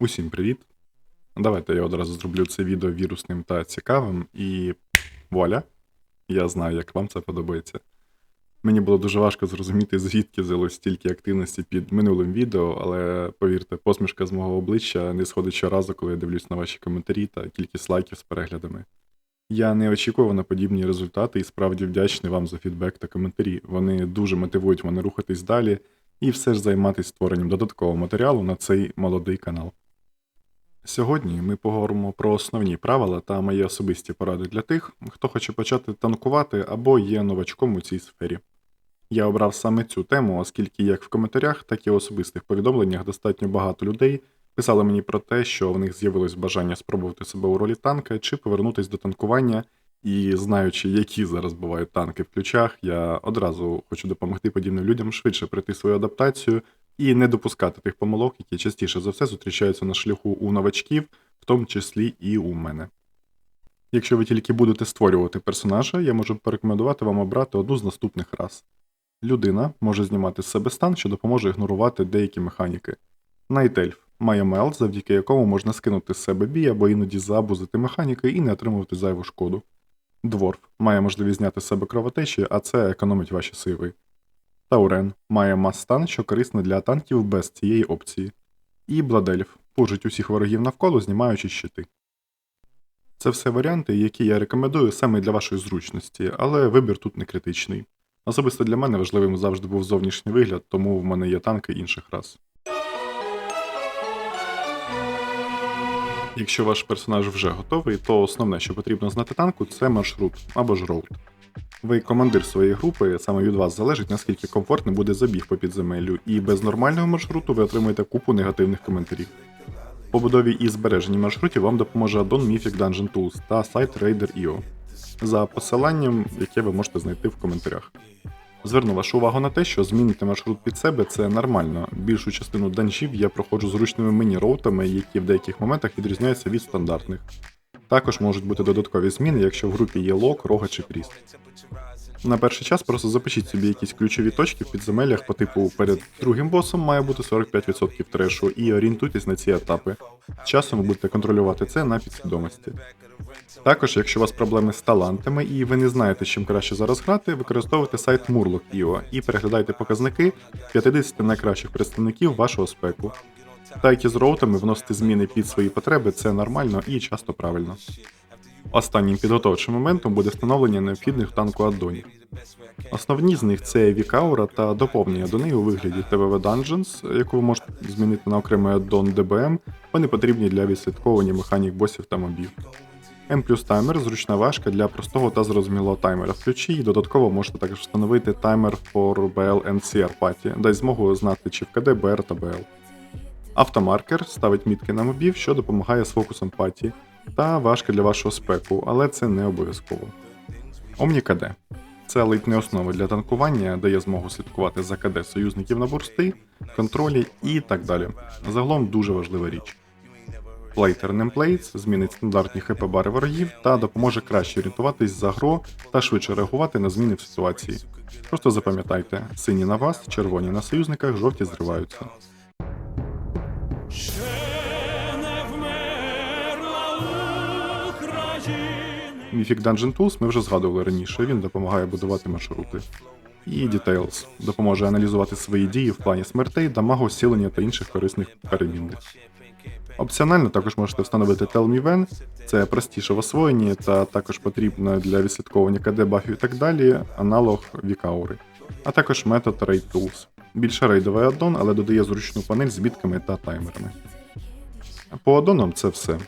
Усім привіт! Давайте я одразу зроблю це відео вірусним та цікавим, і вуаля, я знаю, як вам це подобається. Мені було дуже важко зрозуміти, звідки взялось стільки активності під минулим відео, але повірте, посмішка з мого обличчя не сходить щоразу, коли я дивлюсь на ваші коментарі та кількість лайків з переглядами. Я не очікував на подібні результати і справді вдячний вам за фідбек та коментарі. Вони дуже мотивують мене рухатись далі і все ж займатися створенням додаткового матеріалу на цей молодий канал. Сьогодні ми поговоримо про основні правила та мої особисті поради для тих, хто хоче почати танкувати або є новачком у цій сфері. Я обрав саме цю тему, оскільки як в коментарях, так і в особистих повідомленнях достатньо багато людей писали мені про те, що в них з'явилось бажання спробувати себе у ролі танка чи повернутися до танкування. І знаючи, які зараз бувають танки в ключах, я одразу хочу допомогти подібним людям швидше пройти свою адаптацію і не допускати тих помилок, які частіше за все зустрічаються на шляху у новачків, в тому числі і у мене. Якщо ви тільки будете створювати персонажа, я можу порекомендувати вам обрати одну з наступних рас. Людина може знімати з себе стан, що допоможе ігнорувати деякі механіки. Найтельф має мелт, завдяки якому можна скинути з себе бій або іноді забузити механіки і не отримувати зайву шкоду. Дворф має можливість зняти з себе кровотечі, а це економить ваші сили. Таурен має мас-стан, що корисний для танків без цієї опції. І Бладельф пужить усіх ворогів навколо, знімаючи щити. Це все варіанти, які я рекомендую саме для вашої зручності, але вибір тут не критичний. Особисто для мене важливим завжди був зовнішній вигляд, тому в мене є танки інших рас. Якщо ваш персонаж вже готовий, то основне, що потрібно знати танку, це маршрут або ж роут. Ви командир своєї групи, саме від вас залежить, наскільки комфортний буде забіг по підземеллю, і без нормального маршруту ви отримаєте купу негативних коментарів. В побудові і збереженні маршрутів вам допоможе аддон Mythic Dungeon Tools та сайт Raider.io за посиланням, яке ви можете знайти в коментарях. Зверну вашу увагу на те, що змінити маршрут під себе це нормально. Більшу частину данжів я проходжу зручними міні-роутами, які в деяких моментах відрізняються від стандартних. Також можуть бути додаткові зміни, якщо в групі є лок, рога чи пріст. На перший час просто запишіть собі якісь ключові точки в підземеллях по типу перед другим босом має бути 45% трешу і орієнтуйтесь на ці етапи. Часом ви будете контролювати це на підсвідомості. Також, якщо у вас проблеми з талантами і ви не знаєте, чим краще зараз грати, використовуйте сайт Murloc.io і переглядайте показники 50 найкращих представників вашого спеку. Та і з роутами вносити зміни під свої потреби це нормально і часто правильно. Останнім підготовчим моментом буде встановлення необхідних танку аддонів. Основні з них це Вікаура та доповнення до неї у вигляді TVV Dungeons, яку ви можете змінити на окремий аддон DBM, вони потрібні для відслідковування механік босів та мобів. M плюс таймер зручна важка для простого та зрозумілого таймера в ключі, і додатково можете також встановити таймер for BL NCR Party, дасть змогу знати чи в КД, BR та BL. Автомаркер ставить мітки на мобів, що допомагає з фокусом паті, та важка для вашого спеку, але це не обов'язково. OmniKD це литня основа для танкування, дає змогу слідкувати за КД союзників на бурсти, контролі і так далі. Загалом дуже важлива річ. Plater Nameplates змінить стандартні хп бари ворогів та допоможе краще орієнтуватись за гро та швидше реагувати на зміни в ситуації. Просто запам'ятайте, сині на вас, червоні на союзниках, жовті зриваються. Mythic Dungeon Tools ми вже згадували раніше, він допомагає будувати маршрути. І Details допоможе аналізувати свої дії в плані смертей, дамагу, зцілення та інших корисних перемінних. Опціонально також можете встановити Tell Me When, це простіше в освоєнні та також потрібно для відслідковування КД бафів і так далі, аналог Вікаури, а також метод Raid Tools. Більше рейдовий аддон, але додає зручну панель з бітками та таймерами. По аддонам це все.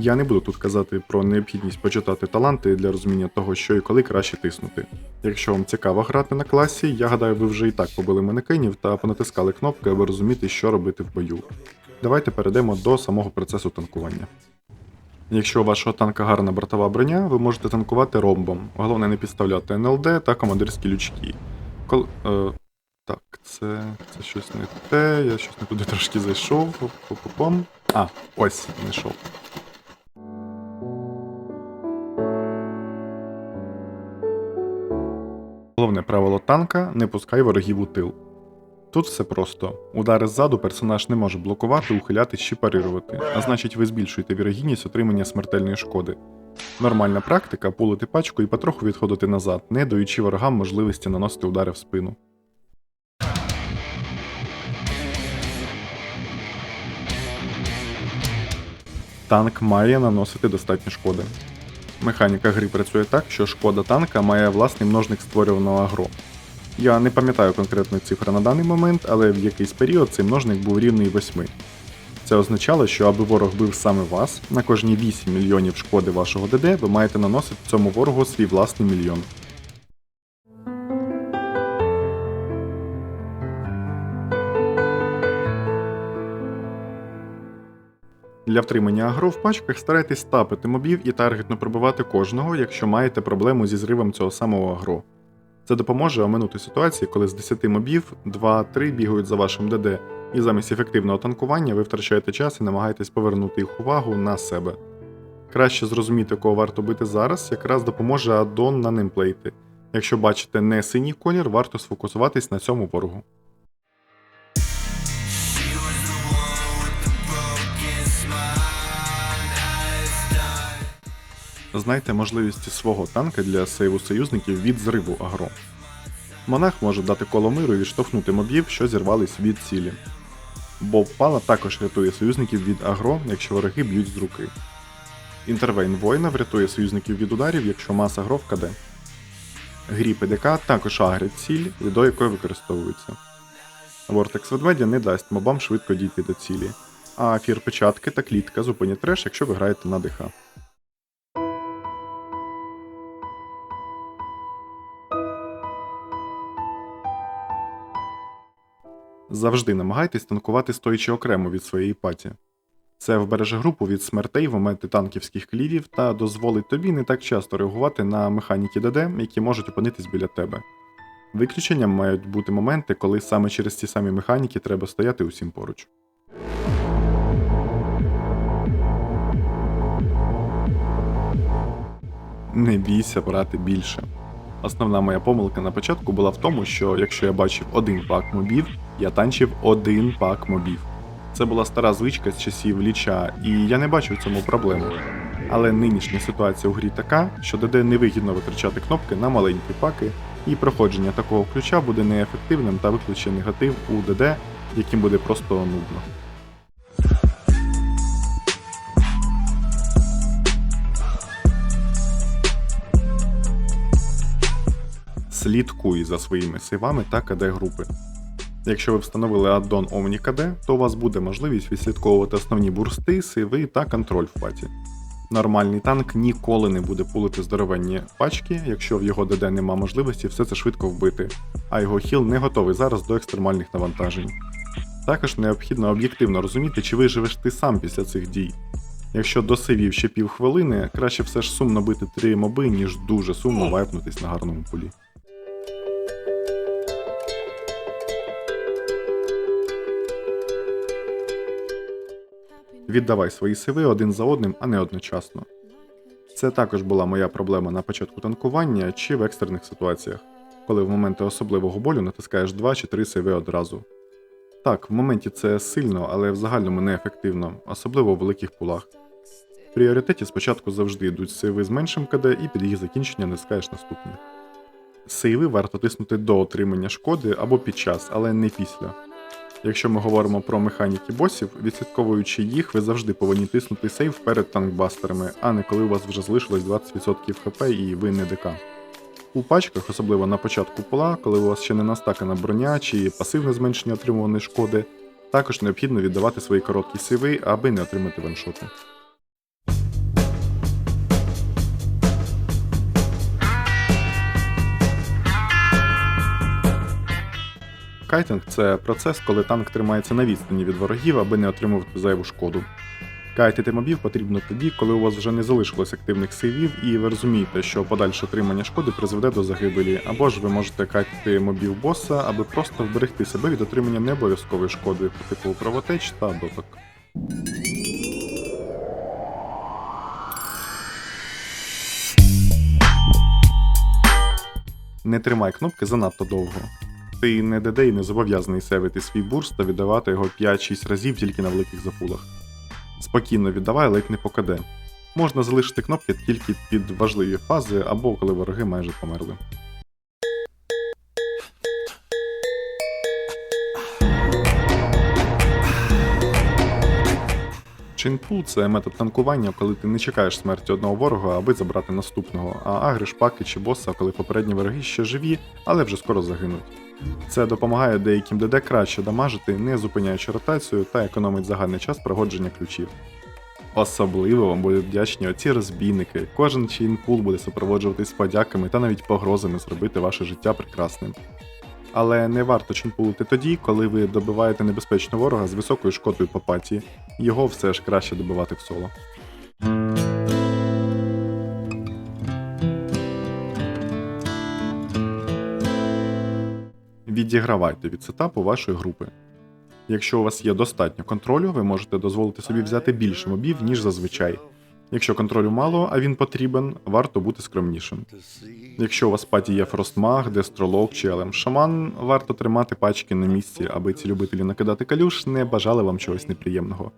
Я не буду тут казати про необхідність почитати таланти для розуміння того, що і коли краще тиснути. Якщо вам цікаво грати на класі, я гадаю, ви вже і так побили манекенів та понатискали кнопки, аби розуміти, що робити в бою. Давайте перейдемо до самого процесу танкування. Якщо у вашого танка гарна бортова броня, ви можете танкувати ромбом. Головне не підставляти НЛД та командирські лючки. Кол... Е... Так, це, це щось не те, я щось не туди трошки зайшов. Пу-пу-пум. А, ось, знайшов. Головне правило танка не пускай ворогів у тил. Тут все просто. Удари ззаду персонаж не може блокувати, ухилятись чи парирувати, а значить ви збільшуєте вірогідність отримання смертельної шкоди. Нормальна практика пулити пачку і потроху відходити назад, не даючи ворогам можливості наносити удари в спину. Танк має наносити достатньо шкоди. Механіка гри працює так, що шкода танка має власний множник створюваного агро. Я не пам'ятаю конкретної цифри на даний момент, але в якийсь період цей множник був рівний 8. Це означало, що аби ворог бив саме вас, на кожні 8 мільйонів шкоди вашого ДД ви маєте наносити цьому ворогу свій власний мільйон. Для втримання агро в пачках старайтесь тапити мобів і таргетно пробивати кожного, якщо маєте проблему зі зривом цього самого агро. Це допоможе оминути ситуації, коли з 10 мобів 2-3 бігають за вашим ДД, і замість ефективного танкування ви втрачаєте час і намагаєтесь повернути їх увагу на себе. Краще зрозуміти, кого варто бити зараз, якраз допоможе аддон на немплейти. Якщо бачите не синій колір, варто сфокусуватись на цьому ворогу. Знайте можливості свого танка для сейву союзників від зриву агро. Монах може дати коло миру і відштовхнути мобів, що зірвались від цілі. Боб Пала також рятує союзників від агро, якщо вороги б'ють з руки. Інтервейн воїна врятує союзників від ударів, якщо маса агро вкаде. Грі ПДК також агрять ціль, до якої використовується. Вортекс ведмедя не дасть мобам швидко дійти до цілі, а фір печатки та клітка зупинять треш, якщо ви граєте на ДХ. Завжди намагайтесь танкувати стоячи окремо від своєї паті. Це вбереже групу від смертей в моменти танківських клівів та дозволить тобі не так часто реагувати на механіки ДД, які можуть опинитись біля тебе. Виключенням мають бути моменти, коли саме через ці самі механіки треба стояти усім поруч. Не бійся брати більше. Основна моя помилка на початку була в тому, що якщо я бачив один пак мобів, я танчив один пак мобів. Це була стара звичка з часів ліча, і я не бачив в цьому проблеми. Але нинішня ситуація у грі така, що ДД невигідно витрачати кнопки на маленькі паки, і проходження такого ключа буде неефективним та викличе негатив у ДД, яким буде просто нудно. Слідкуй за своїми сейвами та КД групи. Якщо ви встановили аддон OmniKD, то у вас буде можливість відслідковувати основні бурсти, сейви та контроль в паті. Нормальний танк ніколи не буде пулити здоровенні пачки, якщо в його ДД нема можливості все це швидко вбити, а його хіл не готовий зараз до екстремальних навантажень. Також необхідно об'єктивно розуміти, чи виживеш ти сам після цих дій. Якщо до сейвів ще півхвилини, краще все ж сумно бити три моби, ніж дуже сумно вайпнутись на гарному полі. Віддавай свої сиви один за одним, а не одночасно. Це також була моя проблема на початку танкування чи в екстрених ситуаціях, коли в моменти особливого болю натискаєш 2 чи 3 сейви одразу. Так, в моменті це сильно, але в загальному неефективно, особливо в великих пулах. В пріоритеті спочатку завжди йдуть сейви з меншим КД і під їх закінчення натискаєш наступні. Сейви варто тиснути до отримання шкоди або під час, але не після. Якщо ми говоримо про механіки босів, відслідковуючи їх, ви завжди повинні тиснути сейв перед танкбастерами, а не коли у вас вже залишилось 20% хп і ви не ДК. У пачках, особливо на початку пола, коли у вас ще не настакана броня чи пасивне зменшення отримуваної шкоди, також необхідно віддавати свої короткі сейви, аби не отримати ваншоти. Кайтинг це процес, коли танк тримається на відстані від ворогів, аби не отримувати зайву шкоду. Кайтити мобів потрібно тоді, коли у вас вже не залишилось активних сейвів, і ви розумієте, що подальше отримання шкоди призведе до загибелі, або ж ви можете кайтити мобів боса, аби просто вберегти себе від отримання необов'язкової шкоди типу кровотеч та доток. Не тримай кнопки занадто довго. Ти не ДД і не зобов'язаний севити свій бурст та віддавати його 5-6 разів тільки на великих запулах. Спокійно віддавай, ледь не покаде. Можна залишити кнопки тільки під важливі фази або коли вороги майже померли. Чинпул це метод танкування, коли ти не чекаєш смерті одного ворога, аби забрати наступного, а агриш паки чи боса, коли попередні вороги ще живі, але вже скоро загинуть. Це допомагає деяким ДД краще дамажити, не зупиняючи ротацію та економить загальний час проходження ключів. Особливо вам будуть вдячні оці розбійники. Кожен чейнпул буде супроводжуватись подяками та навіть погрозами зробити ваше життя прекрасним. Але не варто чейнпулити тоді, коли ви добиваєте небезпечного ворога з високою шкодою по паті. Його все ж краще добивати в соло. Відігравайте від сетапу вашої групи. Якщо у вас є достатньо контролю, ви можете дозволити собі взяти більше мобів, ніж зазвичай. Якщо контролю мало, а він потрібен, варто бути скромнішим. Якщо у вас паті є фростмаг, дестролог чи елем шаман, варто тримати пачки на місці, аби ці любителі накидати калюш не бажали вам чогось неприємного.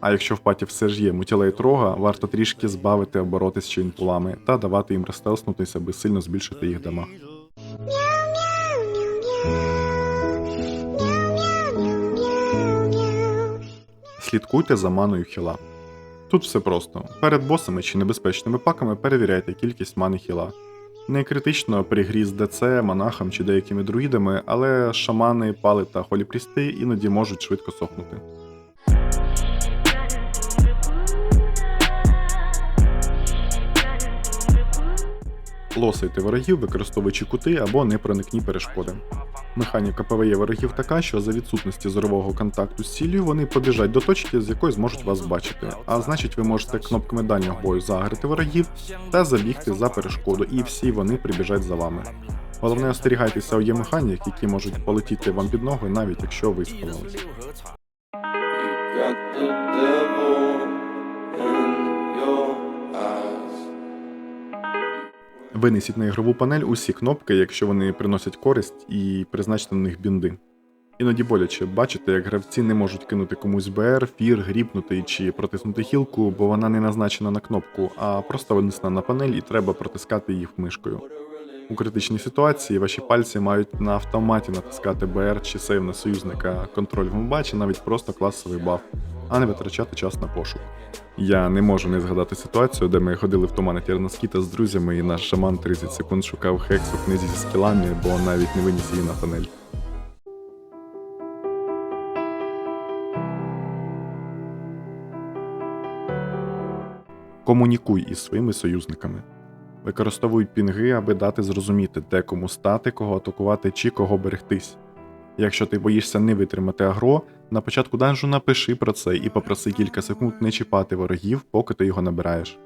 А якщо в паті все ж є мутілейт рога, варто трішки збавити обороти з чейнпулами та давати їм розтелснутися, аби сильно збільшити їх дамаг. Слідкуйте за маною хіла. Тут все просто. Перед босами чи небезпечними паками перевіряйте кількість мани хіла. Не критично при грі з ДЦ, монахом чи деякими друїдами, але шамани, пали та холіпрісти іноді можуть швидко сохнути. Лосайте ворогів, використовуючи кути або непроникні перешкоди. Механіка ПВЄ ворогів така, що за відсутності зорового контакту з ціллю вони побіжать до точки, з якої зможуть вас бачити. А значить, ви можете кнопками дальнього бою загрити ворогів та забігти за перешкоду, і всі вони прибіжать за вами. Головне остерігайтеся у є механік, які можуть полетіти вам під ноги, навіть якщо ви сховалися. Винесіть на ігрову панель усі кнопки, якщо вони приносять користь, і призначте на них бінди. Іноді боляче бачите, як гравці не можуть кинути комусь БР, фір, гріпнути чи протиснути хілку, бо вона не назначена на кнопку, а просто винесена на панель і треба протискати їх мишкою. У критичній ситуації ваші пальці мають на автоматі натискати БР чи сейв на союзника, контроль гумба чи навіть просто класовий баф, а не витрачати час на пошук. Я не можу не згадати ситуацію, де ми ходили в тумани Тірнаскіта з друзями, і наш шаман 30 секунд шукав хекс у книзі зі скілами, бо навіть не виніс її на панель. Комунікуй із своїми союзниками. Використовуй пінги, аби дати зрозуміти, де кому стати, кого атакувати чи кого берегтись. Якщо ти боїшся не витримати агро, на початку данжу напиши про це і попроси кілька секунд не чіпати ворогів, поки ти його набираєш.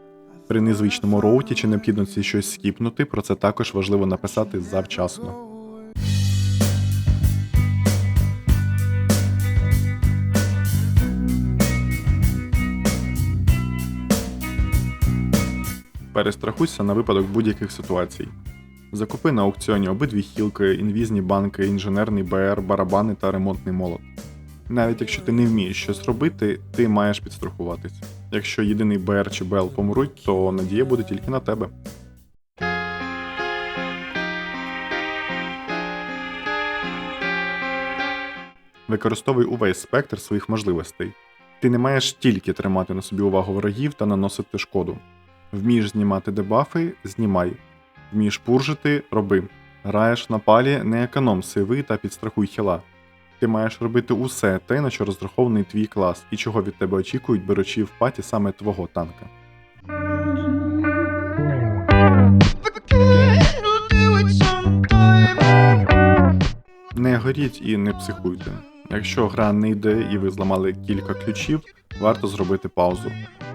При незвичному роуті чи необхідності щось скіпнути, про це також важливо написати завчасно. Перестрахуйся на випадок будь-яких ситуацій. Закупи на аукціоні обидві хілки, інвізні банки, інженерний БР, барабани та ремонтний молот. Навіть якщо ти не вмієш щось робити, ти маєш підстрахуватись. Якщо єдиний БР чи БЛ помруть, то надія буде тільки на тебе. Використовуй увесь спектр своїх можливостей. Ти не маєш тільки тримати на собі увагу ворогів та наносити шкоду. Вмієш знімати дебафи знімай. Вмієш пуржити роби. Граєш на палі, не економ сиви та підстрахуй хіла. Ти маєш робити усе те, на що розрахований твій клас, і чого від тебе очікують, беручи в паті саме твого танка. Не горіть і не психуйте. Якщо гра не йде і ви зламали кілька ключів, варто зробити паузу.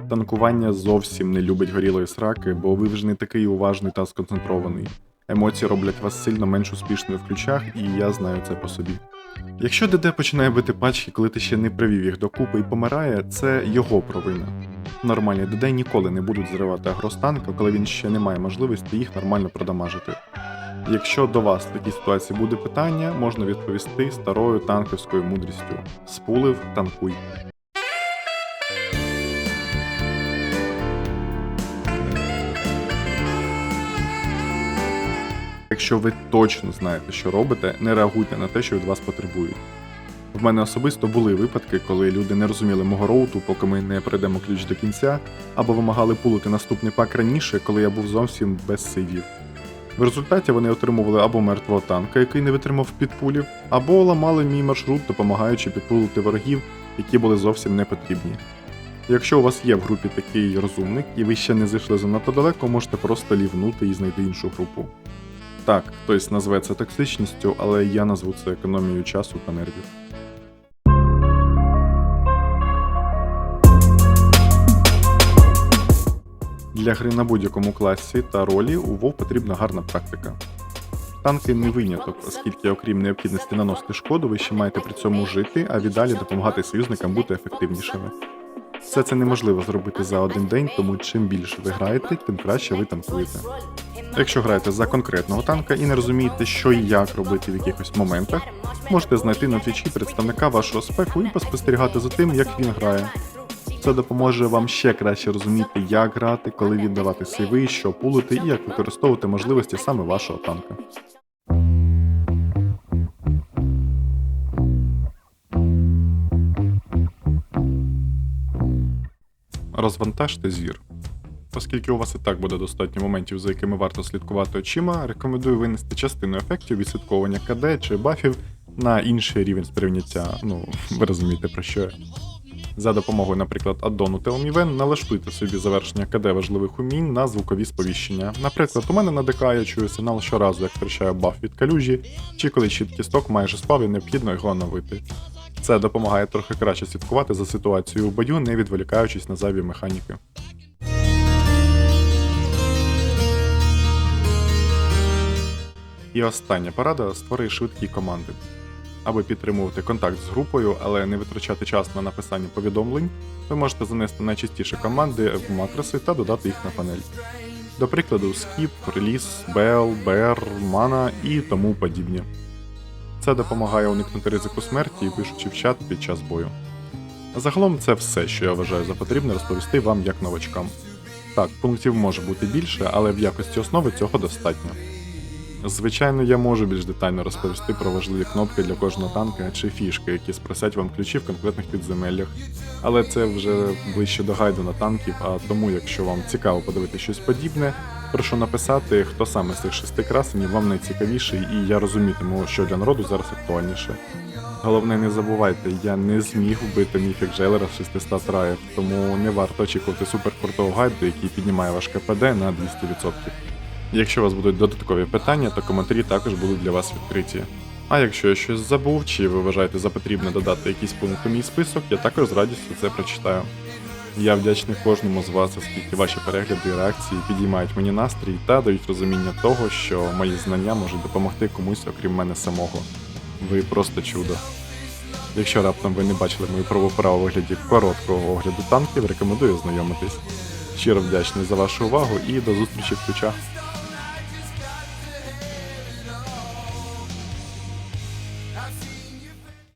Танкування зовсім не любить горілої сраки, бо ви вже не такий уважний та сконцентрований. Емоції роблять вас сильно менш успішною в ключах, і я знаю це по собі. Якщо ДД починає бити пачки, коли ти ще не привів їх докупи і помирає, це його провина. Нормальні ДД ніколи не будуть зривати агростанка, коли він ще не має можливості їх нормально продамажити. Якщо до вас в такій ситуації буде питання, можна відповісти старою танківською мудрістю: спулив, танкуй. Якщо ви точно знаєте, що робите, не реагуйте на те, що від вас потребують. В мене особисто були випадки, коли люди не розуміли мого роуту, поки ми не пройдемо ключ до кінця, або вимагали пулити наступний пак раніше, коли я був зовсім без сейвів. В результаті вони отримували або мертвого танка, який не витримав підпулів, або ламали мій маршрут, допомагаючи підпулити ворогів, які були зовсім не потрібні. Якщо у вас є в групі такий розумник, і ви ще не зайшли занадто далеко, можете просто лівнути і знайти іншу групу. Так, хтось назве це токсичністю, але я назву це економією часу та нервів. Для гри на будь-якому класі та ролі у WoW потрібна гарна практика. Танки не виняток, оскільки, окрім необхідності наносити шкоду, ви ще маєте при цьому жити, а віддалі допомагати союзникам бути ефективнішими. Все це неможливо зробити за один день, тому чим більше ви граєте, тим краще ви танкуєте. Якщо граєте за конкретного танка і не розумієте, що і як робити в якихось моментах, можете знайти на твічі представника вашого спеку і поспостерігати за тим, як він грає. Це допоможе вам ще краще розуміти, як грати, коли віддавати сейви, що пулити і як використовувати можливості саме вашого танка. Розвантажте зір. Оскільки у вас і так буде достатньо моментів, за якими варто слідкувати очима, рекомендую винести частину ефектів відслідковування КД чи бафів на інший рівень сприйняття. Ну, ви розумієте про що я. За допомогою, наприклад, аддону Tell налаштуйте собі завершення КД важливих умінь на звукові сповіщення. Наприклад, у мене на ДК я чую сигнал щоразу, як втрачаю баф від калюжі, чи коли щит кісток майже спав і необхідно його оновити. Це допомагає трохи краще слідкувати за ситуацією у бою, не відволікаючись на зайві механіки. І остання порада створи швидкі команди. Аби підтримувати контакт з групою, але не витрачати час на написання повідомлень, ви можете занести найчастіші команди в макроси та додати їх на панель. До прикладу, skip, release, bell, bear, mana і тому подібні. Це допомагає уникнути ризику смерті, пишучи в чат під час бою. Загалом це все, що я вважаю за потрібне розповісти вам як новачкам. Так, пунктів може бути більше, але в якості основи цього достатньо. Звичайно, я можу більш детально розповісти про важливі кнопки для кожного танка чи фішки, які спросять вам ключі в конкретних підземеллях. Але це вже ближче до гайду на танків, а тому, якщо вам цікаво подивитися щось подібне, прошу написати, хто саме з цих шести красенів вам найцікавіший, і я розумітиму, що для народу зараз актуальніше. Головне, не забувайте, я не зміг вбити міфік Джейлера з 600 траїв, тому не варто очікувати суперкрутого гайду, який піднімає ваш КПД на 200%. Якщо у вас будуть додаткові питання, то коментарі також будуть для вас відкриті. А якщо я щось забув, чи ви вважаєте за потрібне додати якийсь пункт у мій список, я також з радістю це прочитаю. Я вдячний кожному з вас, оскільки ваші перегляди і реакції підіймають мені настрій та дають розуміння того, що мої знання можуть допомогти комусь, окрім мене самого. Ви просто чудо. Якщо раптом ви не бачили мою праву право у вигляді короткого огляду танків, рекомендую ознайомитись. Щиро вдячний за вашу увагу і до зустрічі в ключах.